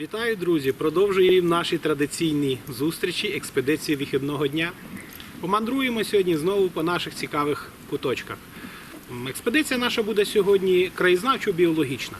Вітаю, друзі! Продовжуємо наші традиційні зустрічі експедиції вихідного дня. Помандруємо сьогодні знову по наших цікавих куточках. Експедиція наша буде сьогодні краєзнавчо-біологічна.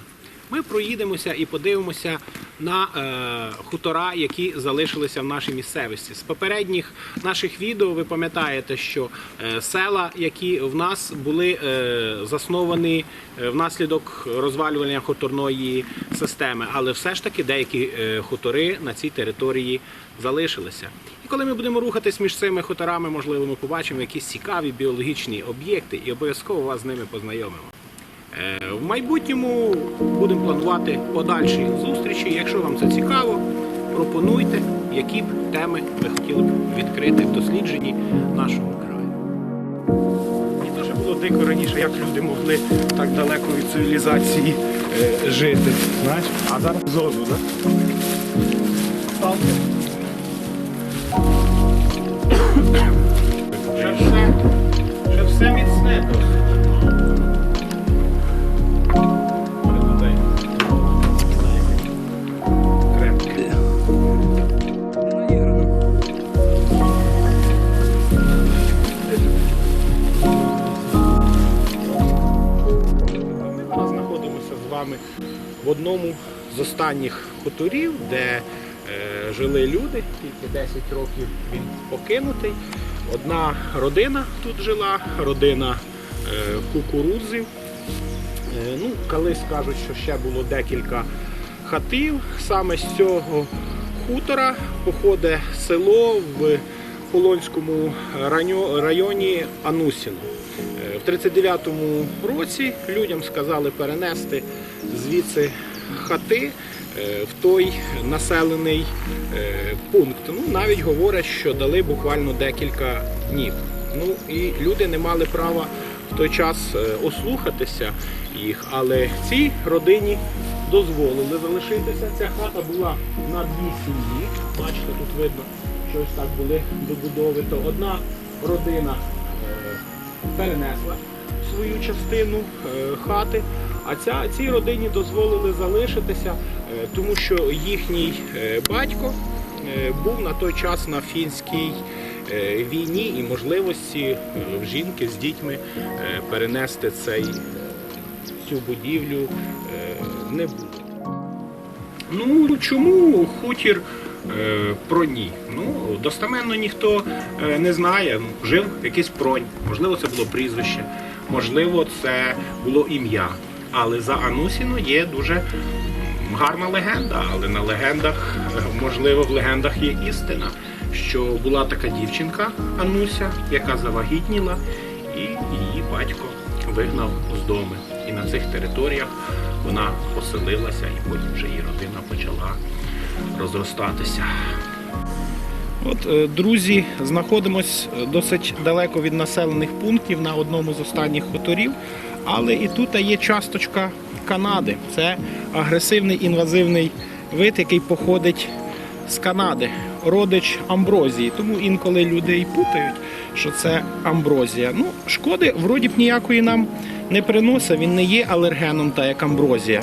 Ми проїдемося і подивимося на е, хутора, які залишилися в нашій місцевості. З попередніх наших відео ви пам'ятаєте, що е, села, які в нас були е, засновані внаслідок розвалювання хуторної системи, але все ж таки деякі хутори на цій території залишилися. І коли ми будемо рухатись між цими хуторами, можливо, ми побачимо якісь цікаві біологічні об'єкти і обов'язково вас з ними познайомимо. Е, В майбутньому будемо планувати подальші зустрічі. Якщо вам це цікаво, пропонуйте, які б теми ви хотіли б відкрити в дослідженні нашого краю. Мені теж було дико раніше, як люди могли так далеко від цивілізації е, жити. Знаєш? А зараз зону, так? Ще все, ще все міцне вами в одному з останніх хуторів, де е, жили люди, тільки 10 років він покинутий. Одна родина тут жила, родина е, кукурудзів. Е, Ну, колись кажуть, що ще було декілька хатів. Саме з цього хутора походить село в Полонському районі- Анусіно. В 39-му році людям сказали перенести звідси хати е, в той населений е, пункт. Ну, навіть говорять, що дали буквально декілька днів. Ну і люди не мали права в той час е, ослухатися їх, але цій родині дозволили залишитися. Ця хата була на дві сім'ї. Бачите, тут видно, що ось так були добудови. То одна родина перенесла свою частину е, хати, а ця, цій родині дозволили залишитися, е, тому що їхній е, батько був на той час на фінській війні і можливості жінки з дітьми перенести цей, цю будівлю не було. Ну чому хутір проні? Ну, достеменно ніхто е, не знає. Жив якийсь пронь, можливо, це було прізвище, можливо, це було ім'я. Але за Анусіно є дуже гарна легенда, але на легендах, е, можливо, в легендах є істина, що була така дівчинка Ануся, яка завагітніла, і її батько вигнав з дому. І на цих територіях вона поселилася, і потім вже її родина почала розростатися. От, е, друзі, знаходимось досить далеко від населених пунктів на одному з останніх хуторів, але і тут є часточка Канади. Це агресивний інвазивний вид, який походить з Канади, родич амброзії. Тому інколи люди і путають, що це амброзія. Ну, шкоди вроді б ніякої нам не приносить, він не є алергеном, та як амброзія.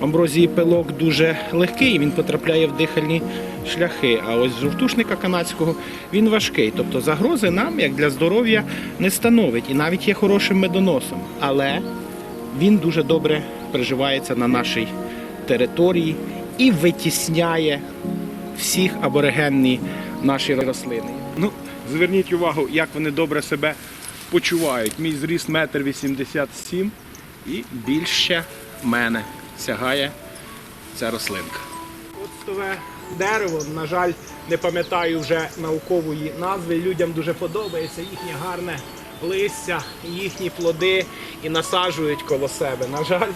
Амброзії пилок дуже легкий, він потрапляє в дихальні шляхи. А ось з жовтушника канадського він важкий. Тобто загрози нам, як для здоров'я, не становить і навіть є хорошим медоносом. Але він дуже добре приживається на нашій території і витісняє всіх аборигенні наші рослини. Ну, зверніть увагу, як вони добре себе почувають. Мій зріст метр вісімдесят сім і більше мене сягає ця рослинка. Оцтове дерево, на жаль, не пам'ятаю вже наукової назви. Людям дуже подобається їхнє гарне листя, їхні плоди і насаджують коло себе. На жаль,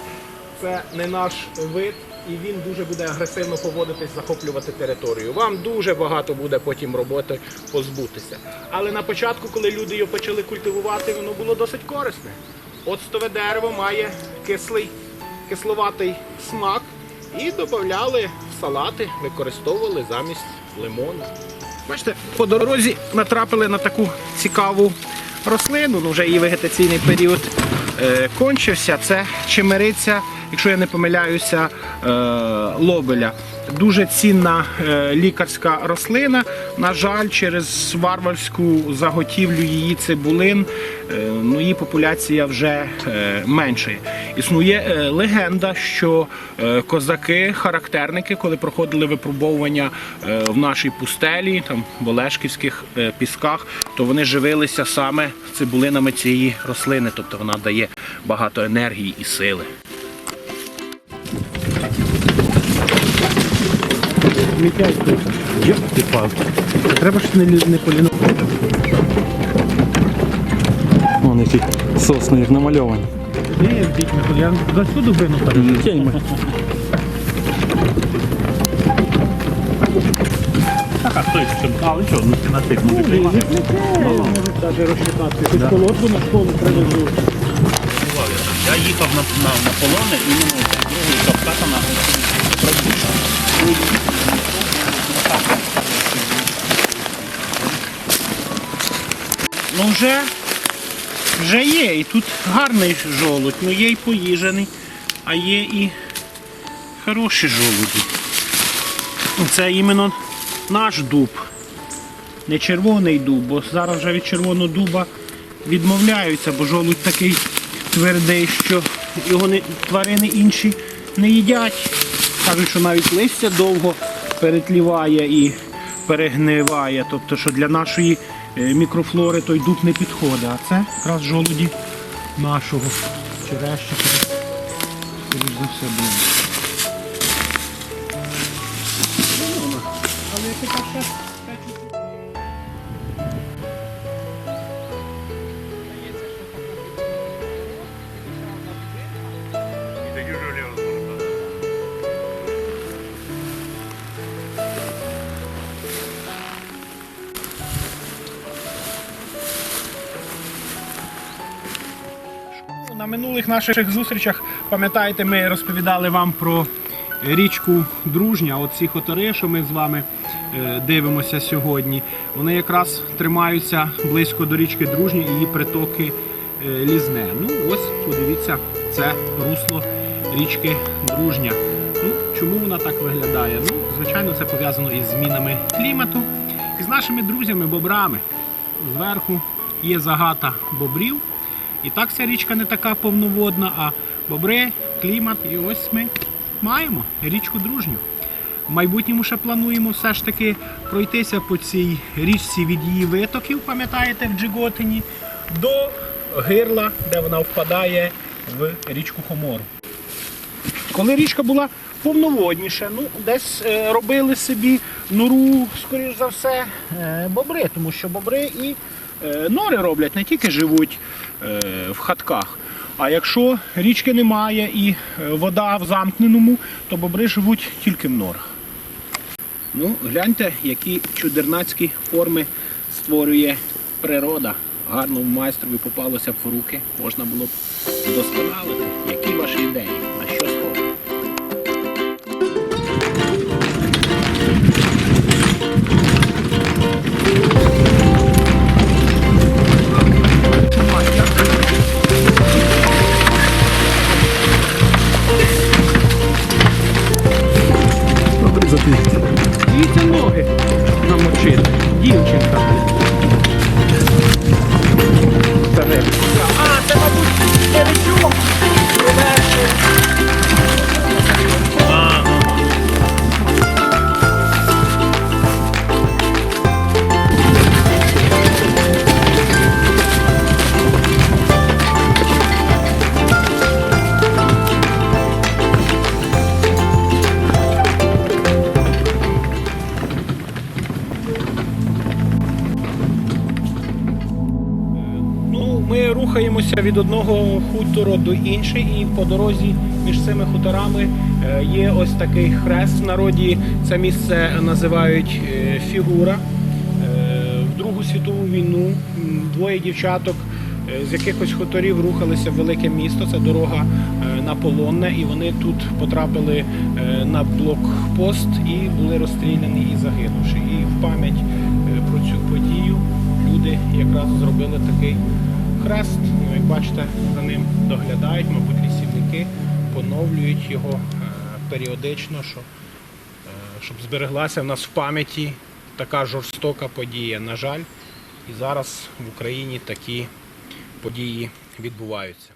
це не наш вид, і він дуже буде агресивно поводитись, захоплювати територію. Вам дуже багато буде потім роботи позбутися. Але на початку, коли люди його почали культивувати, воно було досить корисне. Оцтове дерево має кислий, кисловатий смак і додавали в салати, використовували замість лимону. Бачите, по дорозі натрапили на таку цікаву рослину, ну вже її вегетаційний період е, кончився. Це чимириця, якщо я не помиляюся, е, лобеля. Дуже цінна е, лікарська рослина. На жаль, через варварську заготівлю її цибулин е, ну, її популяція вже е, меншає. Існує легенда, що козаки, характерники, коли проходили випробовування в нашій пустелі, там в Олешківських пісках, то вони живилися саме цибулинами цієї рослини, тобто вона дає багато енергії і сили. Як ти пав? Треба ж не, не поліно. Вон які сосни як намальовані. Ні, дітьми, я за всю дубину так. А чим? Що, ну ти на тих може приймати? Можуть навіть розчитати. Якусь колодку на школу привезу. Я їхав на, на, на полони другої Кавказа на. Ну вже, вже є. І тут гарний жолудь. Ну є і поїжений, а є і хороші жолуді. Ну, Це іменно наш дуб. Не червоний дуб, бо зараз вже від червоного дуба відмовляються, бо жолудь такий твердий, що його не, тварини інші не їдять. Кажуть, що навіть листя довго перетліває і перегниває. Тобто, що для нашої мікрофлори той дуб не підходить. А це якраз жолуді нашого черещика. Скоріш за все буде. Але яка минулих наших зустрічах, пам'ятаєте, ми розповідали вам про річку Дружня. От ці хотори, що ми з вами е, дивимося сьогодні, вони якраз тримаються близько до річки Дружні і її притоки е, Лізне. Ну ось, подивіться, це русло річки Дружня. Ну, чому вона так виглядає? Ну, звичайно, це пов'язано із змінами клімату і з нашими друзями-бобрами. Зверху є загата бобрів. І так ця річка не така повноводна, а бобри, клімат, і ось ми маємо річку дружню. В майбутньому ще плануємо все ж таки пройтися по цій річці від її витоків, пам'ятаєте, в Джиготині, до гирла, де вона впадає в річку Хомору. Коли річка була повноводніша, ну десь е, робили собі нору, скоріш за все, е, бобри, тому що бобри і е, нори роблять, не тільки живуть в хатках. А якщо річки немає і е, вода в замкненому, то бобри живуть тільки в норах. Ну, гляньте, які чудернацькі форми створює природа. Гарно майстрові попалося б в руки, можна було б вдосконалити. Які ваші ідеї? Рухаємося від одного хутору до іншого, і по дорозі між цими хуторами е, є ось такий хрест. В народі це місце називають е, фігура. Е, В Другу світову війну двоє дівчаток з якихось хуторів рухалися в велике місто. Це дорога на Полонне, і вони тут потрапили на блокпост і були розстріляні і загинувши. І в пам'ять про цю подію люди якраз зробили такий хрест. Ну, як бачите, за ним доглядають, мабуть, лісівники поновлюють його е, періодично, що е, щоб збереглася в нас в пам'яті така жорстока подія. На жаль, і зараз в Україні такі події відбуваються.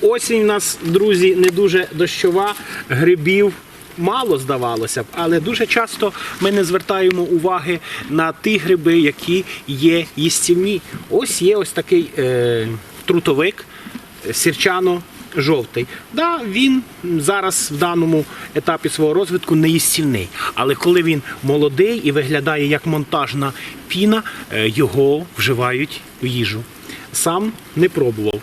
Осінь у нас, друзі, не дуже дощова, грибів мало здавалося б, але дуже часто ми не звертаємо уваги на ті гриби, які є їстівні. Ось є ось такий е, трутовик сірчано. Жовтий. Да, він зараз в даному етапі свого розвитку не їстівний. Але коли він молодий і виглядає як монтажна піна, е, його вживають в їжу. Сам не пробував.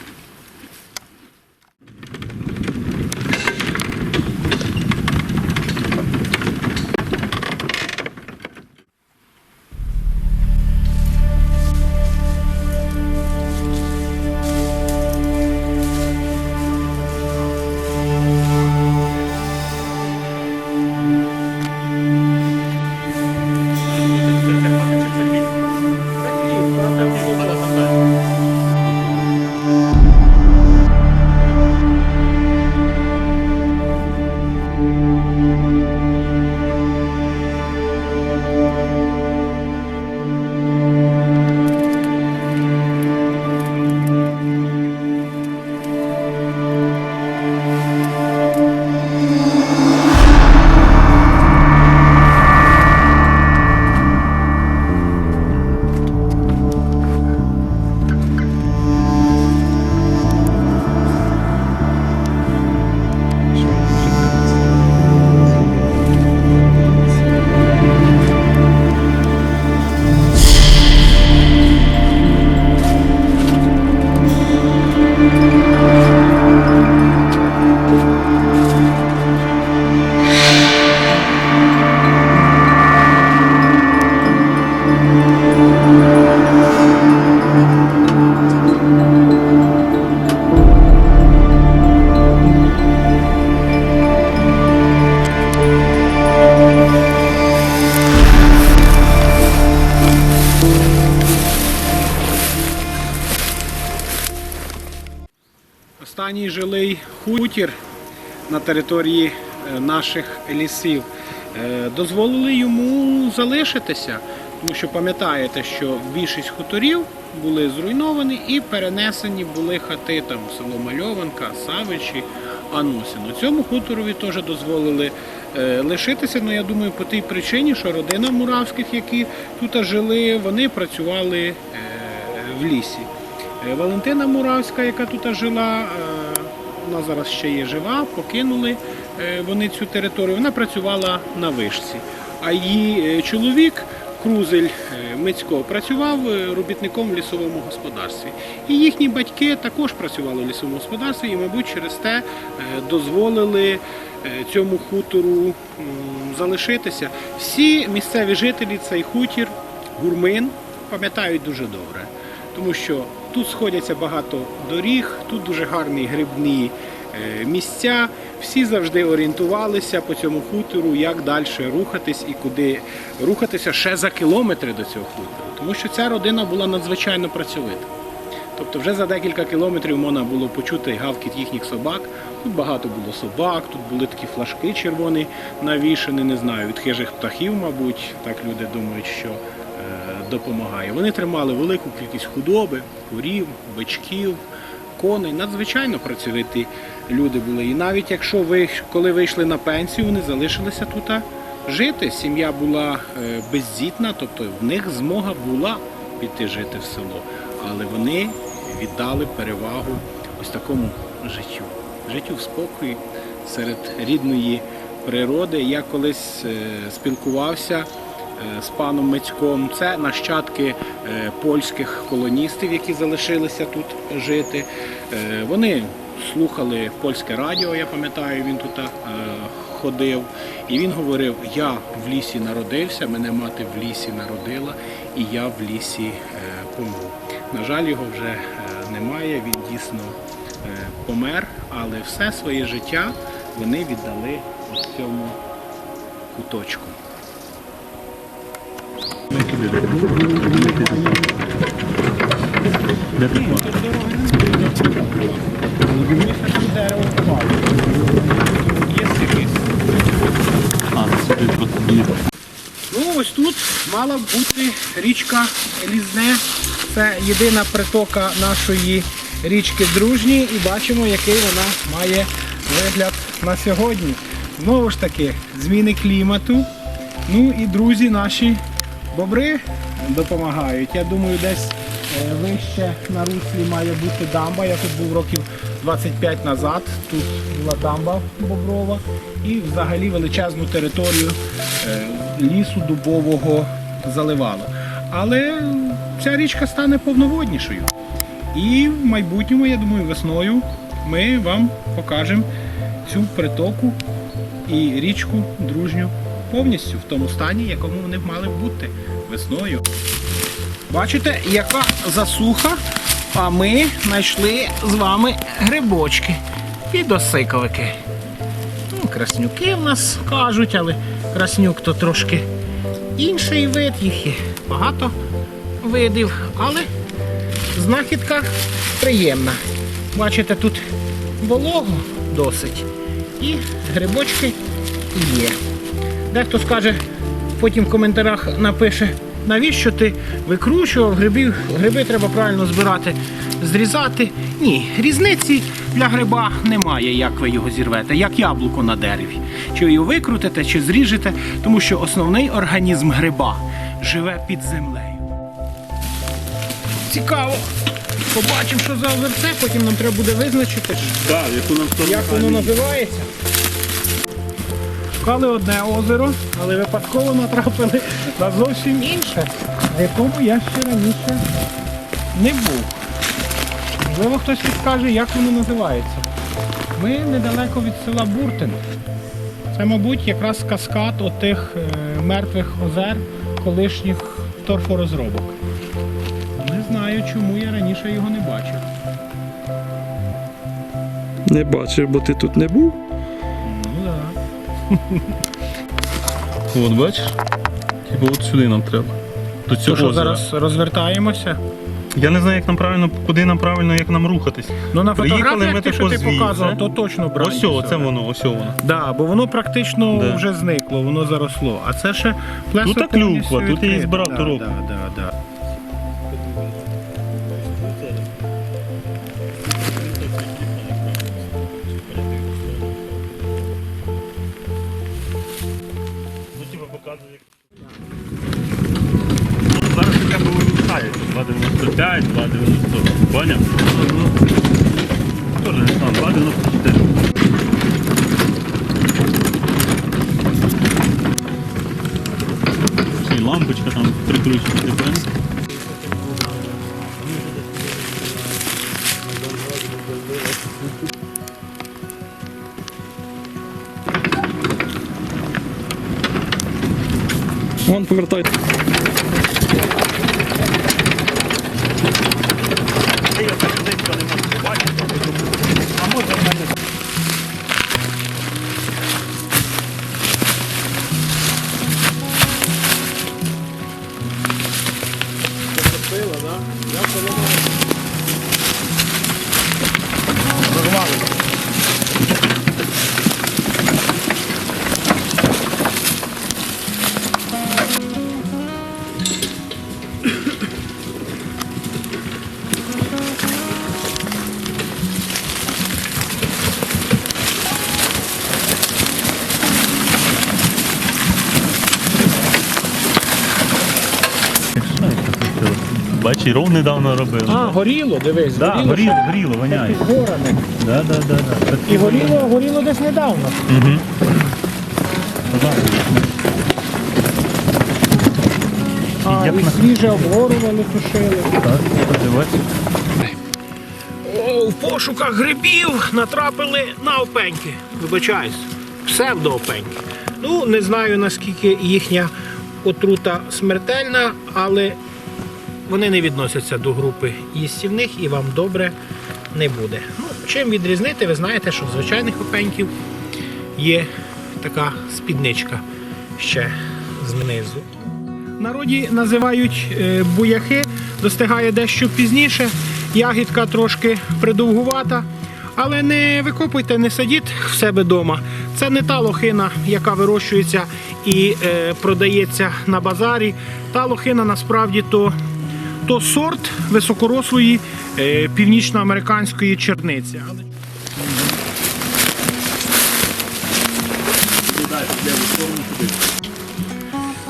Території е, наших лісів е, дозволили йому залишитися, тому що пам'ятаєте, що більшість хуторів були зруйновані і перенесені були хати там село Мальованка, Савичі, Анусіно. Цьому хуторові теж дозволили е, лишитися. Ну я думаю, по тій причині, що родина Муравських, які тут жили, вони працювали в лісі. Валентина Муравська, яка тут жила, вона зараз ще є жива, покинули е, вони цю територію. Вона працювала на вишці. А її е, чоловік, Крузель е, Мицько, працював робітником в лісовому господарстві. І їхні батьки також працювали в лісовому господарстві і, мабуть, через те дозволили цьому хутору залишитися. Всі місцеві жителі цей хутір, гурмин, пам'ятають дуже добре тому що тут сходяться багато доріг, тут дуже гарні грибні е, місця. Всі завжди орієнтувалися по цьому хутору, як далі рухатись і куди рухатися ще за кілометри до цього хутору. Тому що ця родина була надзвичайно працьовита. Тобто вже за декілька кілометрів можна було почути гавкіт їхніх собак. Тут багато було собак, тут були такі флажки червоні навішані, не знаю, від хижих птахів, мабуть, так люди думають, що допомагає. Вони тримали велику кількість худоби, курів, бичків, коней. Надзвичайно працьовиті люди були. І навіть якщо ви, коли вийшли на пенсію, вони залишилися тут жити. Сім'я була е, бездітна, тобто в них змога була піти жити в село. Але вони віддали перевагу ось такому життю. Життю в спокої серед рідної природи. Я колись е, спілкувався з паном Мицьком. Це нащадки е, польських колоністів, які залишилися тут жити. Е, Вони слухали польське радіо, я пам'ятаю, він тут е, ходив. І він говорив: я в лісі народився, мене мати в лісі народила, і я в лісі е, помру. На жаль, його вже е, немає, він дійсно е, помер, але все своє життя вони віддали ось цьому куточку біля. Де. Ну ось тут мала б бути річка Лізне. Це єдина притока нашої річки Дружні і бачимо, який вона має вигляд на сьогодні. Знову ж таки, зміни клімату. Ну і друзі наші бобри допомагають. Я думаю, десь е, вище на руслі має бути дамба. Я тут був років 25 назад. Тут була дамба боброва і взагалі величезну територію е, лісу дубового заливало. Але ця річка стане повноводнішою. І в майбутньому, я думаю, весною ми вам покажемо цю притоку і річку дружню повністю в тому стані, якому вони мали бути весною. Бачите, яка засуха, а ми знайшли з вами грибочки, підосиковики. Ну, краснюки в нас кажуть, але краснюк то трошки інший вид, їх є багато видів, але знахідка приємна. Бачите, тут волого досить і грибочки є. Дехто скаже, потім в коментарях напише, навіщо ти викручував грибів, гриби треба правильно збирати, зрізати. Ні, різниці для гриба немає, як ви його зірвете, як яблуко на дереві. Чи ви його викрутите, чи зріжете, тому що основний організм гриба живе під землею. Цікаво. Побачимо, що за озерце, потім нам треба буде визначити, Так, яку нам як воно називається? Шукали одне озеро, але випадково натрапили на зовсім інше, на якому я ще раніше не був. Можливо, хтось підкаже, як воно називається. Ми недалеко від села Буртин. Це, мабуть, якраз каскад отих е, мертвих озер колишніх торфорозробок. Не знаю, чому я раніше його не бачив. Не бачиш, бо ти тут не був. От бачиш? Типу от сюди нам треба. До цього що озера. зараз розвертаємося? Я не знаю, як нам правильно, куди нам правильно, як нам рухатись. Ну на Приїхали фотографіях, ми ти, що тако ти звідси. показував, то точно брати. Ось це воно, ось воно. Да, бо воно практично Да. вже зникло, воно заросло. А це ще плесо Тут повністю клюква, тут я її відкрите. збирав да, ту року. Да, да, да. Ну, зараз хоча б вирушає. 2,95, 2,90. Поняв? Тоже не знаю, 2,94. Ще лампочка там прикручена, ти? Вон повертай. Бачиш, недавно робили. А, горіло, дивись, Да, горіло. горіло, ще горіло, воняє. підгорене. Да, да, да, да. І горіло, горіло десь недавно. Угу. А, Як і на- свіже обгорували, тушили. Так, подивайся. О, в пошуках грибів натрапили на опеньки. Вибачаюсь, псевдоопеньки. Ну, не знаю наскільки їхня отрута смертельна, але вони не відносяться до групи їстівних і вам добре не буде. Ну, чим відрізнити, ви знаєте, що в звичайних опеньків є така спідничка ще знизу. Народі називають е, буяхи, достигає дещо пізніше. Ягідка трошки придовгувата. Але не викопуйте, не садіть в себе вдома. Це не та лохина, яка вирощується і е, продається на базарі. Та лохина насправді то, то сорт високорослої е, північноамериканської черниці.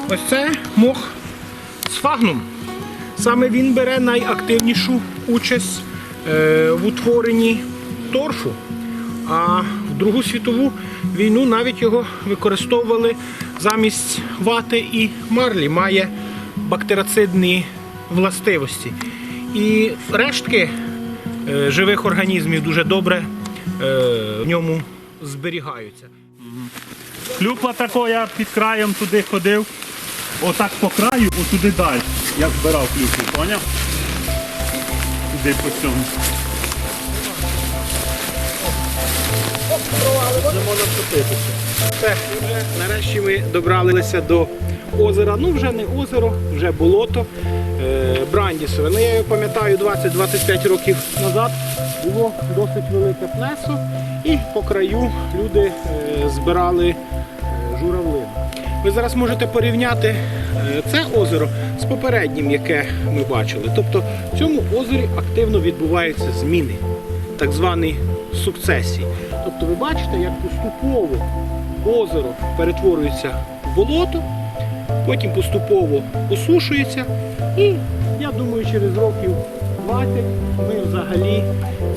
Ось це мох сфагнум. Саме він бере найактивнішу участь е, в утворенні торфу. А в Другу світову війну навіть його використовували замість вати і марлі. Має бактерицидні властивості. І рештки е, живих організмів дуже добре е, в ньому зберігаються. Клюква тако, я під краєм туди ходив. Отак по краю, отуди далі. Я збирав клюкву, поняв? Туди по цьому. Все, і вже нарешті ми добралися до озера. Ну, вже не озеро, вже болото е, Брандісове. Ну, я пам'ятаю 20-25 років назад. Було досить велике плесо, і по краю люди е, збирали е, журавлину. Ви зараз можете порівняти е, це озеро з попереднім, яке ми бачили. Тобто в цьому озері активно відбуваються зміни, так звані сукцесії. Тобто ви бачите, як поступово озеро перетворюється в болото, потім поступово осушується, і я думаю, через років 20 ми взагалі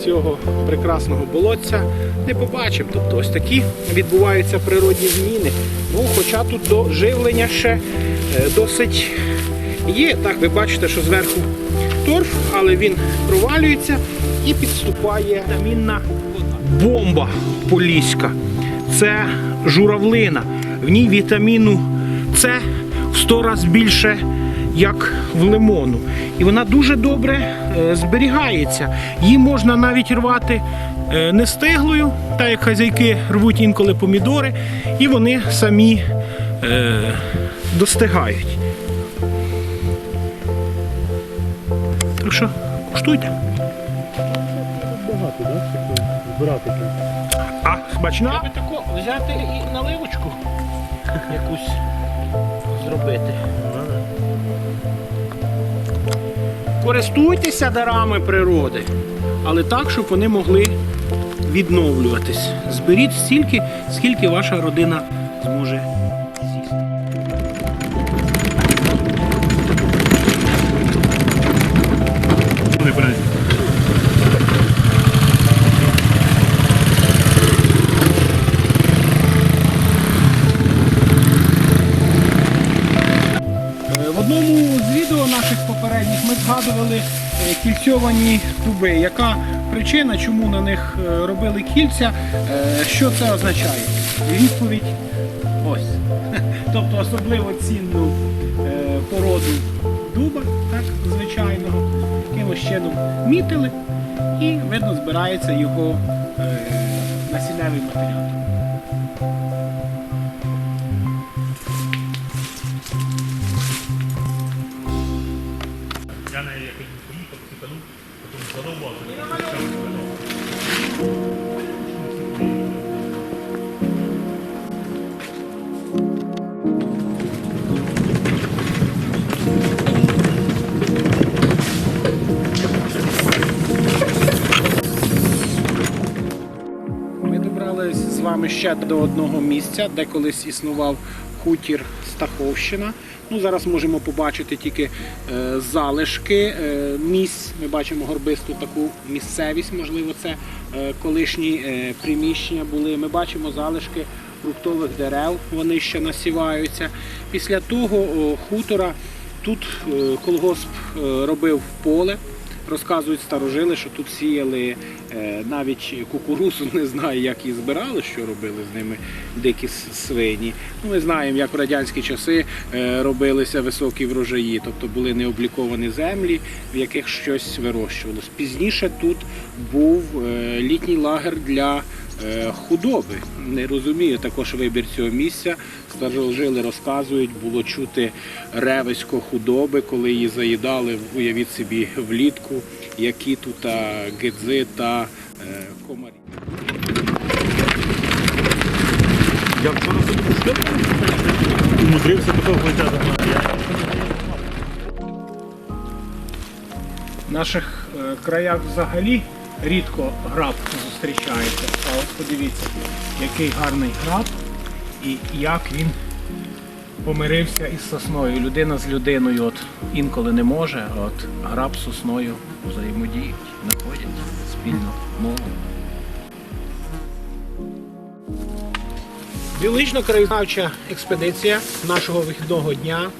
цього прекрасного болотця не побачимо. Тобто ось такі відбуваються природні зміни. Ну, хоча тут до живлення ще е, досить є. Так, ви бачите, що зверху торф, але він провалюється і підступає вітамінна бомба поліська. Це журавлина. В ній вітаміну С 100 разів більше, як в лимону. І вона дуже добре е, зберігається. Її можна навіть рвати е, не стиглою, так як хазяйки рвуть інколи помідори, і вони самі е, достигають. Так що, куштуйте. А, смачна? Треба тако взяти і наливочку якусь зробити. Користуйтеся дарами природи, але так, щоб вони могли відновлюватись. Зберіть стільки, скільки ваша родина зможе з'їсти. Вони згадували е, кільцьовані дуби. Яка причина, чому на них е, робили кільця? Е, Що це означає? Відповідь ось. Тобто особливо цінну породу дуба, так, звичайного, якимось чином мітили і видно збирається його насінневий матеріал. Вами ще до одного місця, де колись існував хутір Стаховщина. Ну, зараз можемо побачити тільки е, залишки е, місць. Ми бачимо горбисту таку місцевість, можливо, це е, колишні е, приміщення були. Ми бачимо залишки фруктових дерев, вони ще насіваються. Після того о, хутора тут е, колгосп е, робив поле. Розказують старожили, що тут сіяли е, навіть кукурузу, не знаю, як її збирали, що робили з ними дикі свині. Ну, ми знаємо, як в радянські часи е, робилися високі врожаї, тобто були необліковані землі, в яких щось вирощувалось. Пізніше тут був е, літній лагер для худоби. Не розумію також вибір цього місця. Старожили розказують, було чути ревисько худоби, коли її заїдали, уявіть собі, влітку, які тут гидзи та е, комарі. Я вчора умудрився такого хоча. В наших е, краях взагалі рідко граб зустрічається. А от подивіться, який гарний граб і як він помирився із сосною. Людина з людиною от інколи не може, а от граб з сосною взаємодіють, знаходять спільну мову. Біологічно-краєзнавча експедиція нашого вихідного дня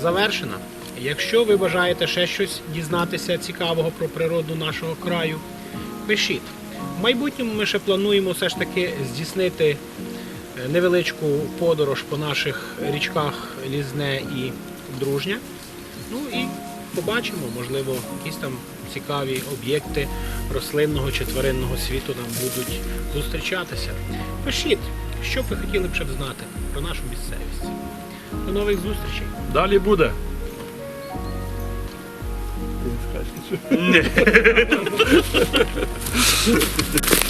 завершена. Якщо ви бажаєте ще щось дізнатися цікавого про природу нашого краю, пишіть. В майбутньому ми ще плануємо все ж таки здійснити е, невеличку подорож по наших річках Лізне і Дружня. Ну і побачимо, можливо, якісь там цікаві об'єкти рослинного чи тваринного світу нам будуть зустрічатися. Пишіть, що б ви хотіли б ще б знати про нашу місцевість. До нових зустрічей! Далі буде. ねです。ね